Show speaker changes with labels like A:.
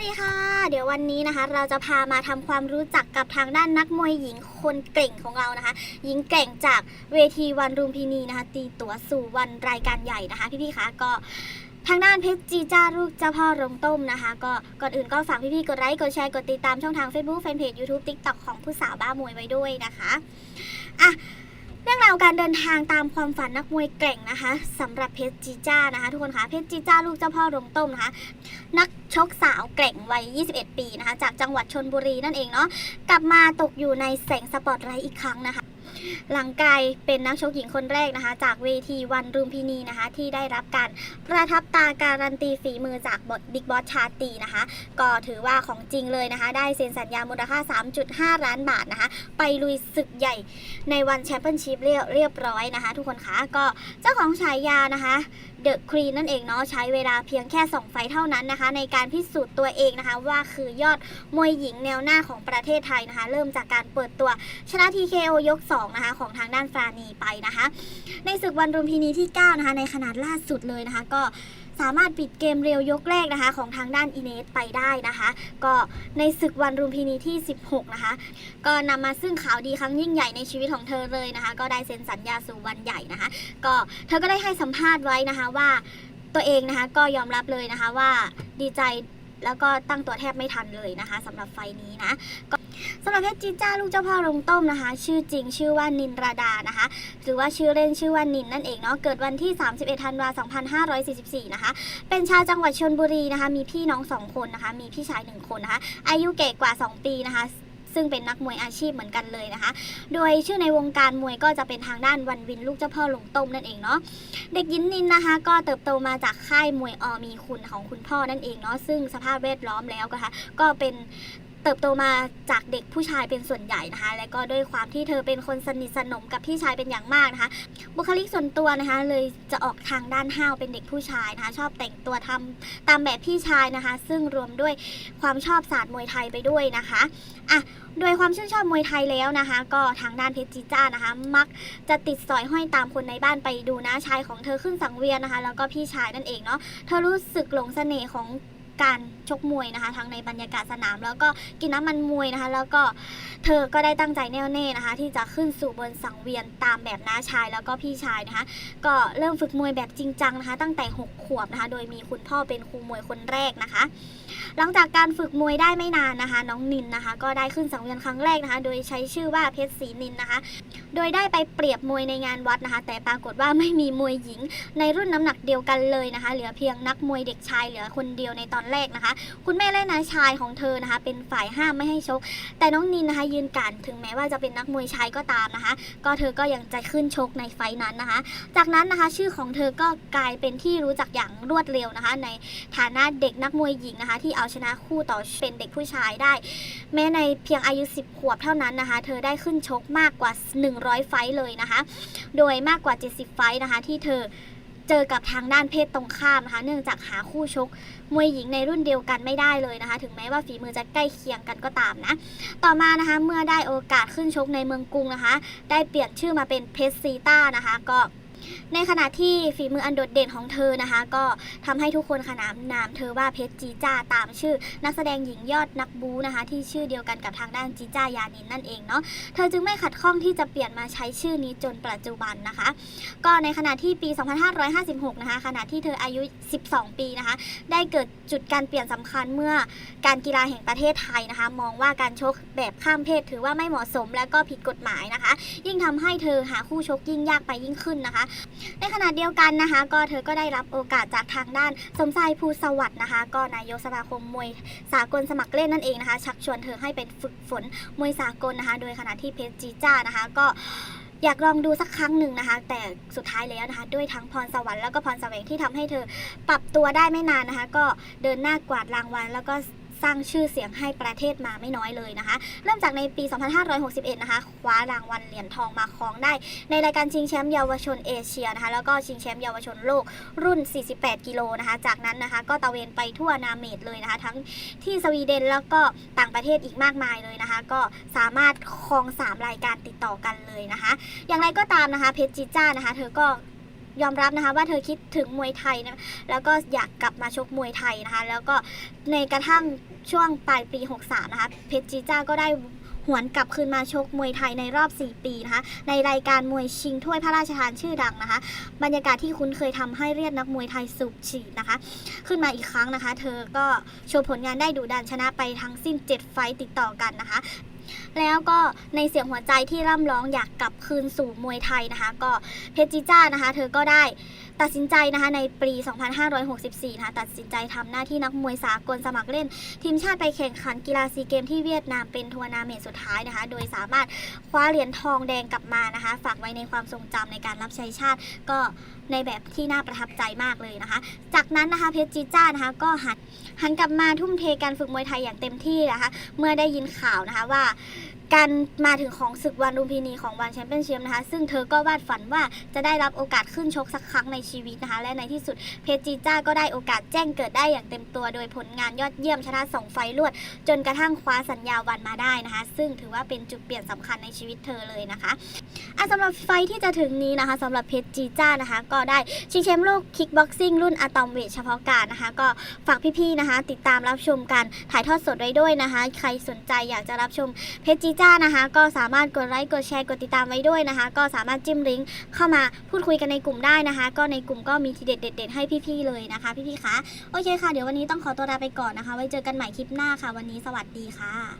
A: วัสดีค่ะ เดี๋ยววันนี้นะคะ เราจะพามาทำความรู้จักกับทางด้านนักมวยหญิงคนเก่งของเรานะคะ หญิงเก่งจากเวทีวันรุมพินีนะคะ ตีตั๋วสู่วันรายการใหญ่นะคะ พี่ๆคะก็ทางด้านเพชรจีจ้าลูกเจ้าพ่อโรงต้มนะคะ ก็ก่อนอื่นก็ฝากพี่ๆกดไลค์กดแชร์กดติดตามช่องทาง Facebook Fanpage YouTube TikTok ของผู้สาวบ้ามวยไว้ด้วยนะคะอะ รื่องราวการเดินทางตามความฝันนักมวยเก่งนะคะสำหรับเพชรจีจ้านะคะทุกคนคะเพชรจีจ้าลูกเจ้าพ่อรงต้มนะคะ นักชกสาวเก่งวัย 21 ปีนะคะ จากจังหวัดชนบุรีนั่นเองเนาะกลับมาตกอยู่ในแสงสปอตไลท์อีกครั้งนะคะ หลังกายเป็นนักชกหญิงคนแรกนะคะ จากเวทีวันรุมพินีนะคะ ที่ได้รับการประทับตาการันตีฝีมือจากบทบิ๊กบอสชาตีนะคะ ก็ถือว่าของจริงเลยนะคะ ได้เซ็นสัญญามูลค่า 3.5 ล้านบาทนะคะ ไปลุยศึกใหญ่ในวันแชมเปี้ยนชิพเรียบร้อยนะคะ ทุกคนคะก็เจ้าของฉายานะคะเดอะครีนนั่นเองเนาะใช้เวลาเพียงแค่ 2 ไฟเท่านั้นนะคะ ในการพิสูจน์ตัวเองนะคะ ว่าคือยอดมวยหญิงแนวหน้าของประเทศไทยนะคะ เริ่มจากการเปิดตัวชนะ TKO ยก 2 นะคะ ของทางด้านฟรานีไปนะคะ ในศึกวันรุมพินีที่ 9 นะคะ ในขนาดล่าสุดเลยนะคะ ก็ สามารถปิดเกมเร็วยกแรกนะคะของทางด้านอินเนสไปได้นะคะ ก็ในศึกวันรุมพินีที่ 16 นะคะ ก็นำมาซึ่งข่าวดีครั้งยิ่งใหญ่ในชีวิตของเธอเลยนะคะ ก็ได้เซ็นสัญญาสู่วันใหญ่นะคะ ก็เธอก็ได้ให้สัมภาษณ์ไว้นะคะว่าตัวเองนะคะก็ยอมรับเลยนะคะว่าดีใจแล้วก็ตั้งตัวแทบไม่ทันเลยนะคะสำหรับไฟนี้นะก็ สำหรับเพชรจีจ้าลูกเจ้าพ่อลงต้มนะคะ ชื่อจริงชื่อว่านินราดานะคะ หรือว่าชื่อเล่นชื่อว่านินนั่นเองเนาะเกิดวันที่ 31 ธันวาคม 2544 นะคะ เป็นชาวจังหวัดชลบุรีนะคะ มีพี่น้องสองคนนะคะ มีพี่ชายหนึ่งคนนะคะ อายุเก่กว่า 2 ปีนะคะซึ่งเป็นนักมวยอาชีพเหมือนกันเลยนะคะ โดยชื่อในวงการมวยก็จะเป็นทางด้านวันวินลูกเจ้าพ่อหลงต้มนั่นเองเนาะ เด็กหญิงนินนะคะ ก็เติบโตมาจากค่ายมวยอมีคุณของคุณพ่อนั่นเองเนาะ ซึ่งสภาพแวดล้อมแล้วก็ค่ะก็เป็น เติบโตมาจากเด็กผู้ชายเป็นส่วนใหญ่นะคะ และก็ด้วยความที่เธอเป็นคนสนิทสนมกับพี่ชายเป็นอย่างมากนะคะ บุคลิกส่วนตัวนะคะ เลยจะออกทางด้านห้าวเป็นเด็กผู้ชายนะคะ ชอบแต่งตัวทำตามแบบพี่ชายนะคะ ซึ่งรวมด้วยความชอบศาสตร์มวยไทยไปด้วยนะคะอะโดยความชื่นชอบมวยไทยแล้วนะคะ ก็ทางด้านเพชรจีจ้านะคะ มักจะติดสอยห้อยตามคนในบ้านไปดูน้าชายของเธอขึ้นสังเวียนนะคะ แล้วก็พี่ชายนั่นเองเนาะเธอรู้สึกหลงเสน่ห์ของ การชกมวยนะคะ ทั้งในบรรยากาศสนาม แล้วก็กินน้ำมันมวยนะคะ แล้วก็เธอก็ได้ตั้งใจแน่วแน่นะคะ ที่จะขึ้นสู่บนสังเวียนตามแบบน้าชายแล้วก็พี่ชายนะคะ ก็เริ่มฝึกมวยแบบจริงจังนะคะ ตั้งแต่ 6 ขวบนะคะ โดยมีคุณพ่อเป็นครูมวยคนแรกนะคะ หลังจากการฝึกมวยได้ไม่นานนะคะ น้องนินนะคะ ก็ได้ขึ้นสังเวียนครั้งแรกนะคะ โดยใช้ชื่อว่าเพชรศรีนินนะคะ โดยได้ไปเปรียบมวยในงานวัดนะคะ แต่ปรากฏว่าไม่มีมวยหญิงในรุ่นน้ำหนักเดียวกันเลยนะคะ เหลือเพียงนักมวยเด็กชายเหลือคนเดียวในตอนแรกนะคะ คุณแม่และน้าชายของเธอนะคะ เป็นฝ่ายห้ามไม่ให้ชก แต่น้องนินนะคะ ยืนการถึงแม้ว่าจะเป็นนักมวยชายก็ตามนะคะ ก็เธอก็ยังจะขึ้นชกในไฟนั้นนะคะ จากนั้นนะคะชื่อของเธอก็กลายเป็นที่รู้จักอย่างรวดเร็วนะคะ ในฐานะเด็กนักมวยหญิงนะคะ ที่เอาชนะคู่ต่อเป็นเด็กผู้ชายได้ แม้ในเพียงอายุ 10 ขวบเท่านั้นนะคะ เธอได้ขึ้นชกมากกว่า 100 ไฟเลยนะคะ โดยมากกว่า 70 ไฟนะคะ ที่เธอ เจอกับทางด้านเพศตรงข้ามนะคะเนื่องจากหาคู่ชกมวยหญิงในรุ่นเดียวกันไม่ได้เลยนะคะ ถึงแม้ว่าฝีมือจะใกล้เคียงกันก็ตามนะ ต่อมานะคะเมื่อได้โอกาสขึ้นชกในเมืองกรุงนะคะ ได้เปลี่ยนชื่อมาเป็นเพชรซีต้านะคะ ก็ ในขณะที่ฝีมืออันโดดเด่นของเธอนะคะ ก็ทำให้ทุกคนขนานนามเธอว่าเพชรจีจ้าตามชื่อ นักแสดงหญิงยอดนักบูนะคะ ที่ชื่อเดียวกันกับทางด้านจีจ้ายานินนั่นเองเนาะเธอจึงไม่ขัดข้องที่จะเปลี่ยนมาใช้ชื่อนี้จนปัจจุบันนะคะ ก็ในขณะที่ปี 2556 นะคะขณะที่เธออายุ 12 ปีนะคะ ได้เกิดจุดการเปลี่ยนสำคัญเมื่อการกีฬาแห่งประเทศไทยนะคะ มองว่าการชกแบบข้ามเพศถือว่าไม่เหมาะสมและก็ผิดกฎหมายนะคะ ยิ่งทำให้เธอหาคู่ชกยิ่งยากไปยิ่งขึ้นนะคะในขณะเดียวกันนะคะ ก็เธอก็ได้รับโอกาสจากทางด้านสมชายภูสวัสดิ์นะคะ ก็นายกสมาคมมวยสากลสมัครเล่นนั่นเองนะคะ ชักชวนเธอให้เป็นฝึกฝนมวยสากลนะคะ โดยขณะที่เพชรจีจ้านะคะ ก็อยากลองดูสักครั้งหนึ่งนะคะ แต่สุดท้ายแล้วนะคะ ด้วยทั้งพรสวรรค์แล้วก็พรแสวงที่ทำให้เธอปรับตัวได้ไม่นานนะคะ ก็เดินหน้ากวาดรางวัลแล้วก็ สร้างชื่อเสียงให้ประเทศมาไม่น้อยเลยนะคะ เริ่มจากในปี 2561 นะคะ คว้ารางวัลเหรียญทองมาครองได้ ในรายการชิงแชมป์เยาวชนเอเชียนะคะ แล้วก็ชิงแชมป์เยาวชนโลกรุ่น 48 กิโลนะคะ จากนั้นนะคะก็ตะเวนไปทั่วนาเมดเลยนะคะ ทั้งที่สวีเดนแล้วก็ต่างประเทศอีกมากมายเลยนะคะ ก็สามารถครอง 3 รายการติดต่อกันเลยนะคะ อย่างไรก็ตามนะคะเพชรจิจ้านะคะ เธอก็ ยอมรับนะคะว่าเธอคิดถึงมวยไทยนะแล้วก็อยากกลับมาชกมวยไทยนะคะ แล้วก็ในกระทั่งช่วงปลายปี 63 นะคะ เพชรจีจ้าก็ได้หวนกลับคืนมาชกมวยไทยในรอบ 4 ปีนะคะ ในรายการมวยชิงถ้วยพระราชทานชื่อดังนะคะ บรรยากาศที่คุ้นเคยทำให้เรียกนักมวยไทยสูบฉีดนะคะ ขึ้นมาอีกครั้งนะคะ เธอก็โชว์ผลงานได้ดุดันชนะไปทั้งสิ้น 7 ไฟต์ติดต่อกันนะคะ แล้วก็ในเสียงหัวใจที่ร่ำร้องอยากกลับคืนสู่มวยไทยนะคะ ก็เพชรจิจ้านะคะ เธอก็ได้ ตัดสินใจนะคะในปี 2564 นะคะตัดสินใจทำหน้าที่นักมวยสากลสมัครเล่น ทีมชาติไปแข่งขันกีฬาซีเกมที่เวียดนามเป็นทัวร์นาเมนต์สุดท้ายนะคะ โดยสามารถคว้าเหรียญทองแดงกลับมานะคะ ฝากไว้ในความทรงจำในการรับใช้ชาติก็ในแบบที่น่าประทับใจมากเลยนะคะ จากนั้นนะคะเพชรจิจ้านะคะก็หันหันกลับมาทุ่มเทการฝึกมวยไทยอย่างเต็มที่นะคะ เมื่อได้ยินข่าวนะคะว่า การมาถึงของศึกวันลุมพินีของวันแชมเปี้ยนชิพนะคะ ซึ่งเธอก็วาดฝันว่าจะได้รับโอกาสขึ้นชกสักครั้งในชีวิตนะคะ และในที่สุดเพชรจีจ้าก็ได้โอกาสแจ้งเกิดได้อย่างเต็มตัว โดยผลงานยอดเยี่ยมชนะสองไฟล์รวด จนกระทั่งคว้าสัญญาวันมาได้นะคะ ซึ่งถือว่าเป็นจุดเปลี่ยนสำคัญในชีวิตเธอเลยนะคะอะสำหรับไฟที่จะถึงนี้นะคะสำหรับเพชรจีจ้านะคะ ก็ได้ชิงแชมป์โลกคิกบ็อกซิ่งรุ่นอะตอมเวทเฉพาะการนะคะ ก็ฝากพี่ๆนะคะ ติดตามรับชมกันถ่ายทอดสดไว้ด้วยนะคะ ใครสนใจอยากจะรับชมเพจจีจ้านะคะ ก็สามารถกดไลค์กดแชร์กดติดตามไว้ด้วยนะคะ ก็สามารถจิ้มลิงก์เข้ามาพูดคุยกันในกลุ่มได้นะคะ ก็ในกลุ่มก็มีทีเด็ดเด็ดๆให้พี่ๆเลยนะคะ พี่ๆคะโอเคค่ะเดี๋ยววันนี้ต้องขอตัวลาไปก่อนนะคะ ไว้เจอกันใหม่คลิปหน้าค่ะ วันนี้สวัสดีค่ะ